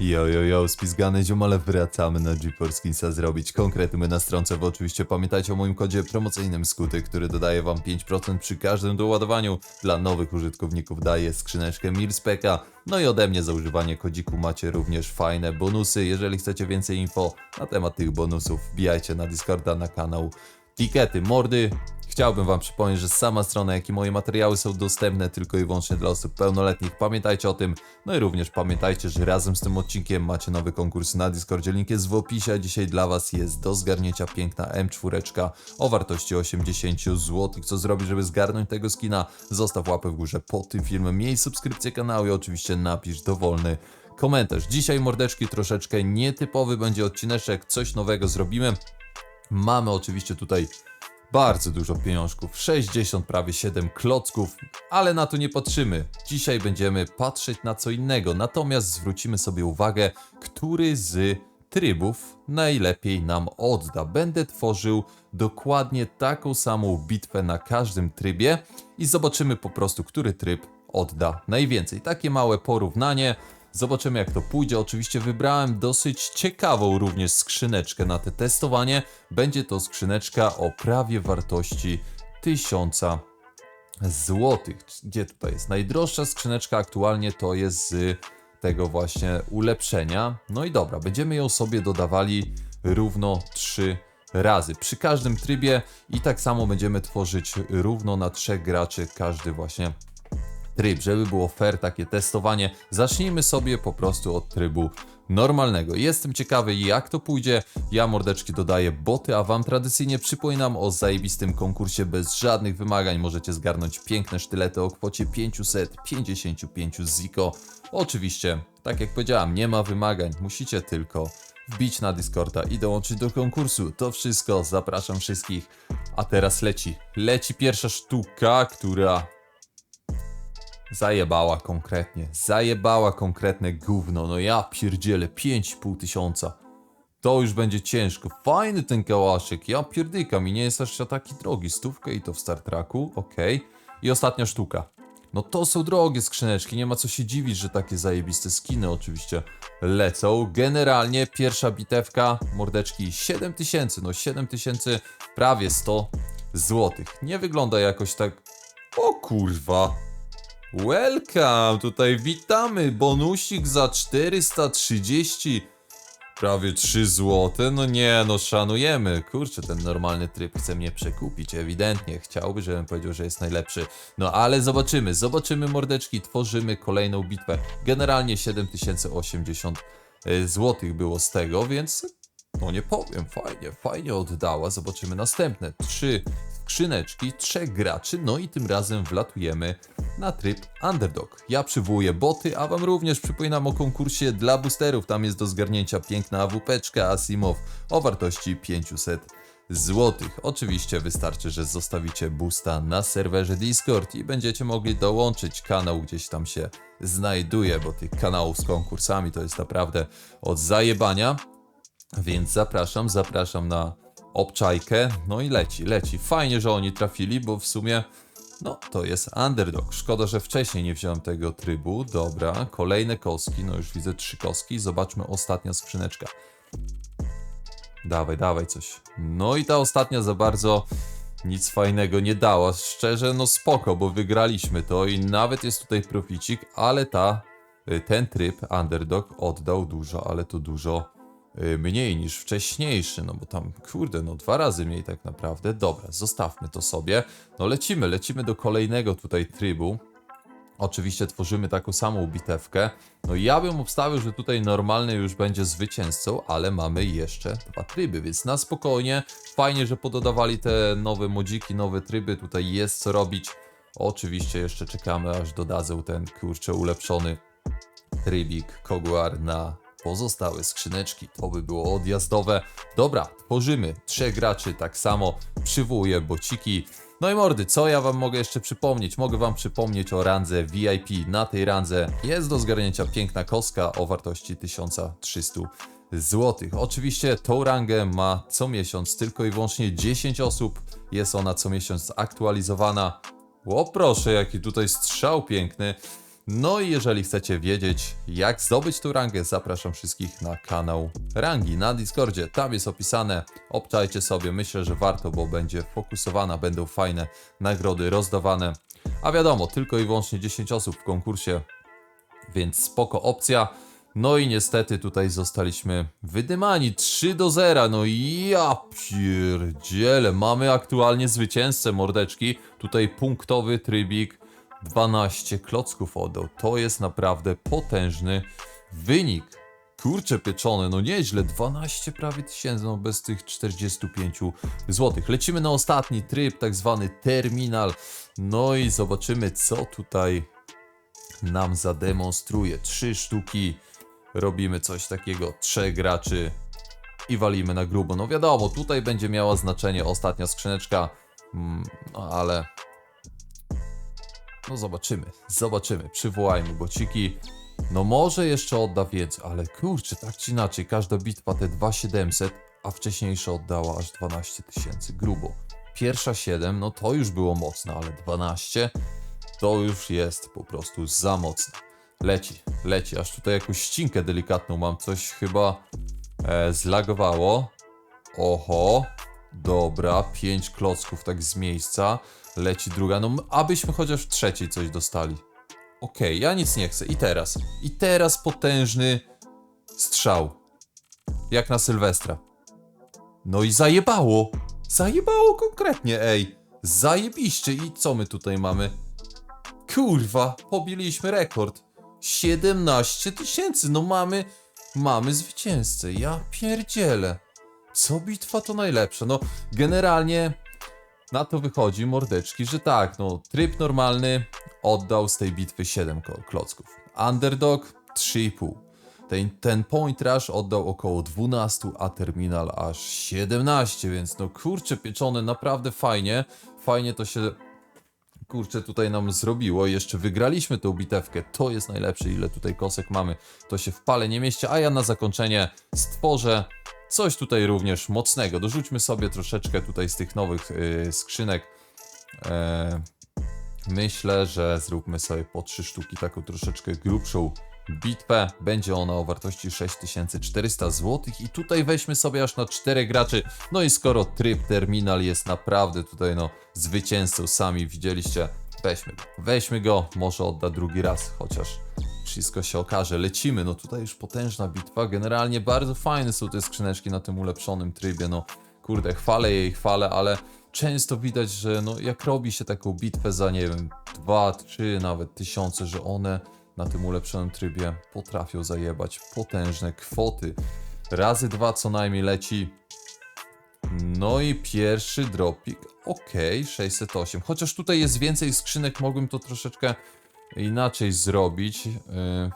Yo, yo, yo, spizgane ziomale, wracamy na GeForce Skinsa zrobić konkrety my na stronce, bo oczywiście pamiętajcie o moim kodzie promocyjnym Skuty, który dodaje wam 5% przy każdym doładowaniu. Dla nowych użytkowników daje skrzyneczkę Milspeka, no i ode mnie za używanie kodziku macie również fajne bonusy. Jeżeli chcecie więcej info na temat tych bonusów, wbijajcie na Discorda, na kanał Tikety Mordy. Chciałbym Wam przypomnieć, że sama strona, jak i moje materiały są dostępne tylko i wyłącznie dla osób pełnoletnich. Pamiętajcie o tym. No i również pamiętajcie, że razem z tym odcinkiem macie nowy konkurs na Discordzie. Link jest w opisie, a dzisiaj dla Was jest do zgarnięcia piękna M4 o wartości 80 zł. Co zrobić, żeby zgarnąć tego skina? Zostaw łapę w górze pod tym filmem, miej subskrypcję kanału i oczywiście napisz dowolny komentarz. Dzisiaj mordeczki troszeczkę nietypowy będzie odcineczek, coś nowego zrobimy. Mamy oczywiście tutaj bardzo dużo pieniążków, 60 prawie 7 klocków, ale na to nie patrzymy. Dzisiaj będziemy patrzeć na co innego, natomiast zwrócimy sobie uwagę, który z trybów najlepiej nam odda. Będę tworzył dokładnie taką samą bitwę na każdym trybie i zobaczymy po prostu, który tryb odda najwięcej. Takie małe porównanie. Zobaczymy jak to pójdzie. Oczywiście wybrałem dosyć ciekawą również skrzyneczkę na te testowanie. Będzie to skrzyneczka o prawie wartości 1000 złotych. Gdzie tutaj jest? Najdroższa skrzyneczka aktualnie to jest z tego właśnie ulepszenia. No i dobra, będziemy ją sobie dodawali równo 3 razy przy każdym trybie i tak samo będziemy tworzyć równo na trzech graczy każdy właśnie tryb, żeby było fair takie testowanie. Zacznijmy sobie po prostu od trybu normalnego. Jestem ciekawy jak to pójdzie. Ja mordeczki dodaję boty, a wam tradycyjnie przypominam o zajebistym konkursie bez żadnych wymagań. Możecie zgarnąć piękne sztylety o kwocie 555 ziko. Oczywiście, tak jak powiedziałem, nie ma wymagań. Musicie tylko wbić na Discorda i dołączyć do konkursu. To wszystko, zapraszam wszystkich. A teraz leci. Leci pierwsza sztuka, która Zajebała konkretnie, zajebała konkretne gówno, no ja pierdzielę, 5,5 tysiąca. To już będzie ciężko, fajny ten kałaszek, ja pierdykam i nie jest aż taki drogi, stówkę i to w Star Treku, okej. I ostatnia sztuka. No to są drogie skrzyneczki, nie ma co się dziwić, że takie zajebiste skiny oczywiście lecą. Generalnie pierwsza bitewka, mordeczki 7000, no 7000, prawie 100 złotych. Nie wygląda jakoś tak... O kurwa, Welcome, tutaj witamy, bonusik za 430, prawie 3 złote, no nie, no szanujemy, kurczę, ten normalny tryb chce mnie przekupić, ewidentnie, chciałby, żebym powiedział, że jest najlepszy, no ale zobaczymy, zobaczymy mordeczki, tworzymy kolejną bitwę, generalnie 7080 złotych było z tego, więc no nie powiem, fajnie, fajnie oddała. Zobaczymy następne. Trzy skrzyneczki, trzech graczy, no i tym razem wlatujemy na tryb Underdog. Ja przywołuję boty, a wam również przypominam o konkursie dla boosterów. Tam jest do zgarnięcia piękna AWP-czka Asimov o wartości 500 złotych. Oczywiście wystarczy, że zostawicie boosta na serwerze Discord i będziecie mogli dołączyć. Kanał gdzieś tam się znajduje, bo tych kanałów z konkursami to jest naprawdę od zajebania. Więc zapraszam, zapraszam na obczajkę. No i leci, leci. Fajnie, że oni trafili, bo w sumie no to jest underdog. Szkoda, że wcześniej nie wziąłem tego trybu. Dobra, kolejne koski. No już widzę trzy koski. Zobaczmy ostatnia skrzyneczka. Dawaj, dawaj coś. No i ta ostatnia za bardzo nic fajnego nie dała. Szczerze, no spoko, bo wygraliśmy to i nawet jest tutaj proficik, ale ta, y, ten tryb underdog oddał dużo, ale to dużo mniej niż wcześniejszy, no bo tam, kurde, no dwa razy mniej tak naprawdę. Dobra, zostawmy to sobie. No lecimy, lecimy do kolejnego tutaj trybu. Oczywiście tworzymy taką samą bitewkę. No ja bym obstawił, że tutaj normalny już będzie zwycięzcą, ale mamy jeszcze dwa tryby, więc na spokojnie. Fajnie, że pododawali te nowe modziki, nowe tryby. Tutaj jest co robić. Oczywiście jeszcze czekamy, aż dodadzą ten kurczę ulepszony trybik Koguar na pozostałe skrzyneczki. To by było odjazdowe. Dobra, tworzymy. Trzech graczy tak samo. Przywołuję bociki. No i mordy, co ja wam mogę jeszcze przypomnieć? Mogę wam przypomnieć o randze VIP. Na tej randze jest do zgarnięcia piękna koska o wartości 1300 zł. Oczywiście tą rangę ma co miesiąc tylko i wyłącznie 10 osób. Jest ona co miesiąc aktualizowana. O proszę, jaki tutaj strzał piękny. No i jeżeli chcecie wiedzieć, jak zdobyć tą rangę, zapraszam wszystkich na kanał Rangi na Discordzie. Tam jest opisane, obczajcie sobie, myślę, że warto, bo będzie fokusowana, będą fajne nagrody rozdawane. A wiadomo, tylko i wyłącznie 10 osób w konkursie, więc spoko opcja. No i niestety tutaj zostaliśmy wydymani 3 do 0. No i ja pierdzielę. Mamy aktualnie zwycięzcę mordeczki. Tutaj punktowy trybik 12 klocków oddał. To jest naprawdę potężny wynik. Kurcze pieczone, no nieźle, 12 prawie tysięcy, no bez tych 45 zł. Lecimy na ostatni tryb, tak zwany terminal. No i zobaczymy, co tutaj nam zademonstruje. Trzy sztuki, robimy coś takiego, trzech graczy i walimy na grubo. No wiadomo, tutaj będzie miała znaczenie ostatnia skrzyneczka, mm, no ale no zobaczymy, zobaczymy. Przywołajmy bociki. No może jeszcze odda więcej, ale kurczę, tak czy inaczej, każda bitwa te 2700, a wcześniejsza oddała aż 12 tysięcy, grubo. Pierwsza 7, no to już było mocne, ale 12 to już jest po prostu za mocne. Leci, leci, aż tutaj jakąś ścinkę delikatną mam, coś chyba e, zlagowało. Oho, dobra, 5 klocków tak z miejsca. Leci druga, no abyśmy chociaż w trzeciej coś dostali. Okej, ja nic nie chcę. I teraz, i teraz potężny strzał. Jak na Sylwestra. No i zajebało. Zajebało konkretnie, ej. Zajebiście. I co my tutaj mamy? Kurwa, pobiliśmy rekord. 17 tysięcy, no mamy, mamy zwycięzcę. Ja pierdzielę. Co bitwa to najlepsze? No, generalnie na to wychodzi, mordeczki, że tak, no, tryb normalny oddał z tej bitwy 7 ko- klocków. Underdog 3,5. Ten, ten point rush oddał około 12, a terminal aż 17, więc no kurczę pieczone, naprawdę fajnie. Fajnie to się kurczę tutaj nam zrobiło. Jeszcze wygraliśmy tą bitewkę. To jest najlepsze, ile tutaj kosek mamy. To się w pale nie mieści, a ja na zakończenie stworzę coś tutaj również mocnego. Dorzućmy sobie troszeczkę tutaj z tych nowych yy, skrzynek. E, myślę, że zróbmy sobie po trzy sztuki taką troszeczkę grubszą bitwę. Będzie ona o wartości 6400 zł i tutaj weźmy sobie aż na 4 graczy. No i skoro tryb terminal jest naprawdę tutaj no zwycięzcą, sami widzieliście, weźmy go. Weźmy go, może odda drugi raz, chociaż wszystko się okaże. Lecimy, no tutaj już potężna bitwa. Generalnie bardzo fajne są te skrzyneczki na tym ulepszonym trybie, no kurde, chwalę jej, chwalę, ale często widać, że no jak robi się taką bitwę za, nie wiem, 2, 3 nawet tysiące, że one na tym ulepszonym trybie potrafią zajebać potężne kwoty. Razy dwa co najmniej leci. No i pierwszy dropik, ok, 608. Chociaż tutaj jest więcej skrzynek, mogłem to troszeczkę inaczej zrobić. yy,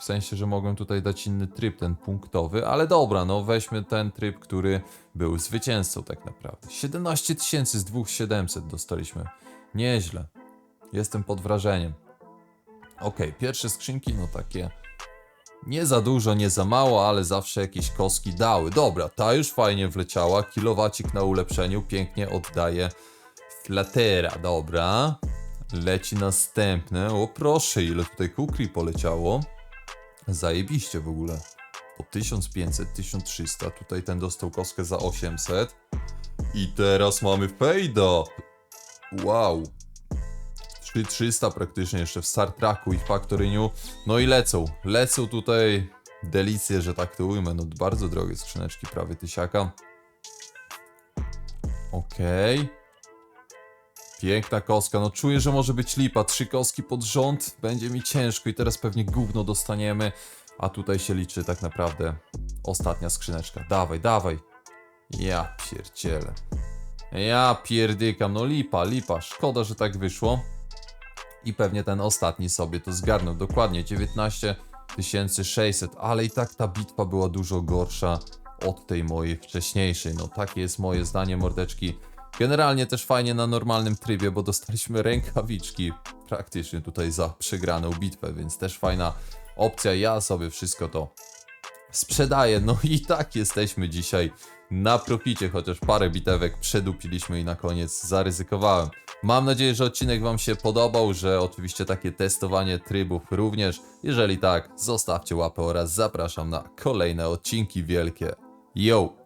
W sensie, że mogłem tutaj dać inny tryb, ten punktowy, ale dobra, no weźmy ten tryb, który był zwycięzcą tak naprawdę. 17 tysięcy z 2700 dostaliśmy. Nieźle. Jestem pod wrażeniem. Okej, pierwsze skrzynki, no takie nie za dużo, nie za mało, ale zawsze jakieś koski dały. Dobra, ta już fajnie wleciała, kilowacik na ulepszeniu, pięknie oddaje flatera, dobra. Leci następne, o proszę, ile tutaj kukri poleciało. Zajebiście w ogóle. Po 1500, 1300, tutaj ten dostał koskę za 800. I teraz mamy fejda. Wow. 3300 praktycznie jeszcze w Star Treku i w Factoryniu. No i lecą, lecą tutaj delicje, że tak to ujmę. No bardzo drogie skrzyneczki, prawie tysiaka. Okej. Piękna koska, no czuję, że może być lipa. Trzy koski pod rząd, będzie mi ciężko i teraz pewnie gówno dostaniemy. A tutaj się liczy tak naprawdę ostatnia skrzyneczka. Dawaj, dawaj. Ja pierdzielę. Ja pierdykam, no lipa, lipa. Szkoda, że tak wyszło i pewnie ten ostatni sobie to zgarnął. Dokładnie 19 600, ale i tak ta bitwa była dużo gorsza od tej mojej wcześniejszej. No takie jest moje zdanie, mordeczki. Generalnie też fajnie na normalnym trybie, bo dostaliśmy rękawiczki praktycznie tutaj za przegraną bitwę, więc też fajna opcja. Ja sobie wszystko to sprzedaję. No i tak jesteśmy dzisiaj na proficie, chociaż parę bitewek przedupiliśmy i na koniec zaryzykowałem. Mam nadzieję, że odcinek Wam się podobał, że oczywiście takie testowanie trybów również. Jeżeli tak, zostawcie łapę oraz zapraszam na kolejne odcinki wielkie. Yo!